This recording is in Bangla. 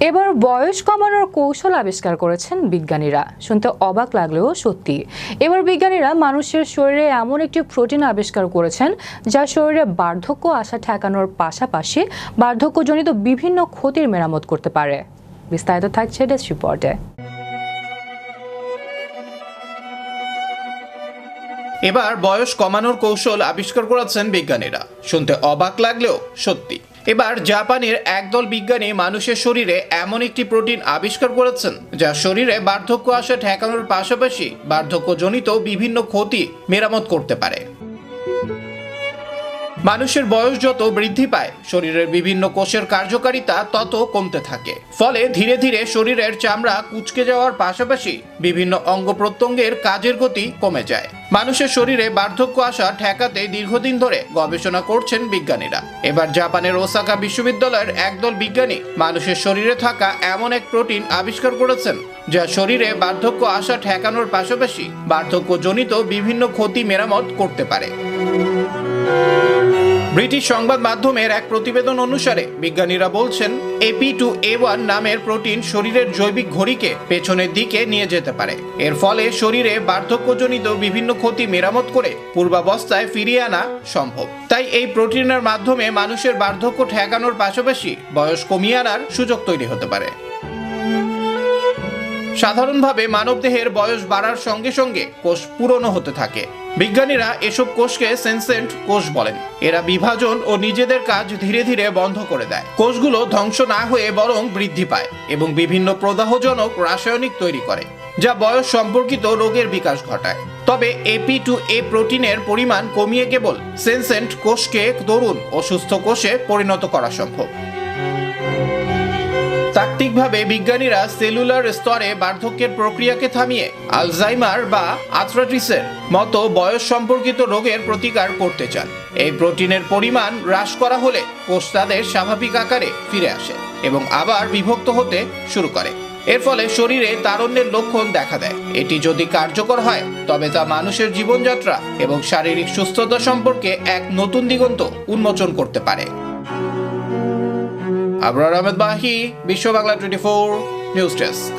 এবার বয়স কমানোর কৌশল আবিষ্কার করেছেন বিজ্ঞানীরা। শুনতে অবাক লাগলেও সত্যি। এবার বিজ্ঞানীরা মানুষের শরীরে এমন একটি প্রোটিন আবিষ্কার করেছেন, যা শরীরে বার্ধক্য আসা ঠেকানোর পাশাপাশি বার্ধক্যজনিত বিভিন্ন ক্ষতির মেরামত করতে পারে। বিস্তারিত থাকছে ডেস্ক রিপোর্টে এবার বয়স কমানোর কৌশল আবিষ্কার করেছেন বিজ্ঞানীরা। শুনতে অবাক লাগলেও সত্যি। এবার জাপানের একদল বিজ্ঞানী মানুষের শরীরে এমন একটি প্রোটিন আবিষ্কার করেছেন, যা শরীরে বার্ধক্য আসা ঠেকানোর পাশাপাশি বার্ধক্যজনিত বিভিন্ন ক্ষতি মেরামত করতে পারে। মানুষের বয়স যত বৃদ্ধি পায়, শরীরের বিভিন্ন কোষের কার্যকারিতা তত কমতে থাকে। ফলে ধীরে ধীরে শরীরের চামড়া কুচকে যাওয়ার পাশাপাশি বিভিন্ন অঙ্গ প্রত্যঙ্গের কাজের গতি কমে যায়। মানুষের শরীরে বার্ধক্য আসা ঠেকাতে দীর্ঘদিন ধরে গবেষণা করছেন বিজ্ঞানীরা। এবার জাপানের ওসাকা বিশ্ববিদ্যালয়ের একদল বিজ্ঞানী মানুষের শরীরে থাকা এমন এক প্রোটিন আবিষ্কার করেছেন, যা শরীরে বার্ধক্য আসা ঠেকানোর পাশাপাশি বার্ধক্যজনিত বিভিন্ন ক্ষতি মেরামত করতে পারে। ব্রিটিশ সংবাদ মাধ্যমের এক প্রতিবেদন অনুসারে, বিজ্ঞানীরা বলছেন A P two A one নামের প্রোটিন শরীরের জৈবিক ঘড়িকে পেছনের দিকে নিয়ে যেতে পারে। এর ফলে শরীরে বার্ধক্যজনিত বিভিন্ন ক্ষতি মেরামত করে পূর্বাবস্থায় ফিরিয়ে আনা সম্ভব। তাই এই প্রোটিনের মাধ্যমে মানুষের বার্ধক্য ঠেকানোর পাশাপাশি বয়স কমিয়ে আনার সুযোগ তৈরি হতে পারে। সাধারণভাবে মানবদেহের বয়স বাড়ার সঙ্গে সঙ্গে কোষ পুরনো হতে থাকে। বিজ্ঞানীরা এসব কোষকে সেন্সেন্ট কোষ বলেন। এরা বিভাজন ও নিজেদের কাজ ধীরে ধীরে বন্ধ করে দেয়। কোষগুলো ধ্বংস না হয়ে বরং বৃদ্ধি পায় এবং বিভিন্ন প্রদাহজনক রাসায়নিক তৈরি করে, যা বয়স সম্পর্কিত রোগের বিকাশ ঘটায়। তবে এপি টু এ প্রোটিনের পরিমাণ কমিয়ে কেবল সেন্সেন্ট কোষকে তরুণ ও সুস্থ কোষে পরিণত করা সম্ভব। তাত্ত্বিকভাবে বিজ্ঞানীরা সেলুলার স্তরে বার্ধক্যের প্রক্রিয়াকে থামিয়ে আলজাইমার বা আথ্রাটিসের মতো বয়স সম্পর্কিত রোগের প্রতিকার করতে চান। এই প্রোটিনের পরিমাণ হ্রাস করা হলে কোষ তাদের স্বাভাবিক আকারে ফিরে আসে এবং আবার বিভক্ত হতে শুরু করে। এর ফলে শরীরে তারণ্যের লক্ষণ দেখা দেয়। এটি যদি কার্যকর হয়, তবে তা মানুষের জীবনযাত্রা এবং শারীরিক সুস্থতা সম্পর্কে এক নতুন দিগন্ত উন্মোচন করতে পারে। আবরার আহমেদ বাহি বিশ্ব Bangla twenty four news desk.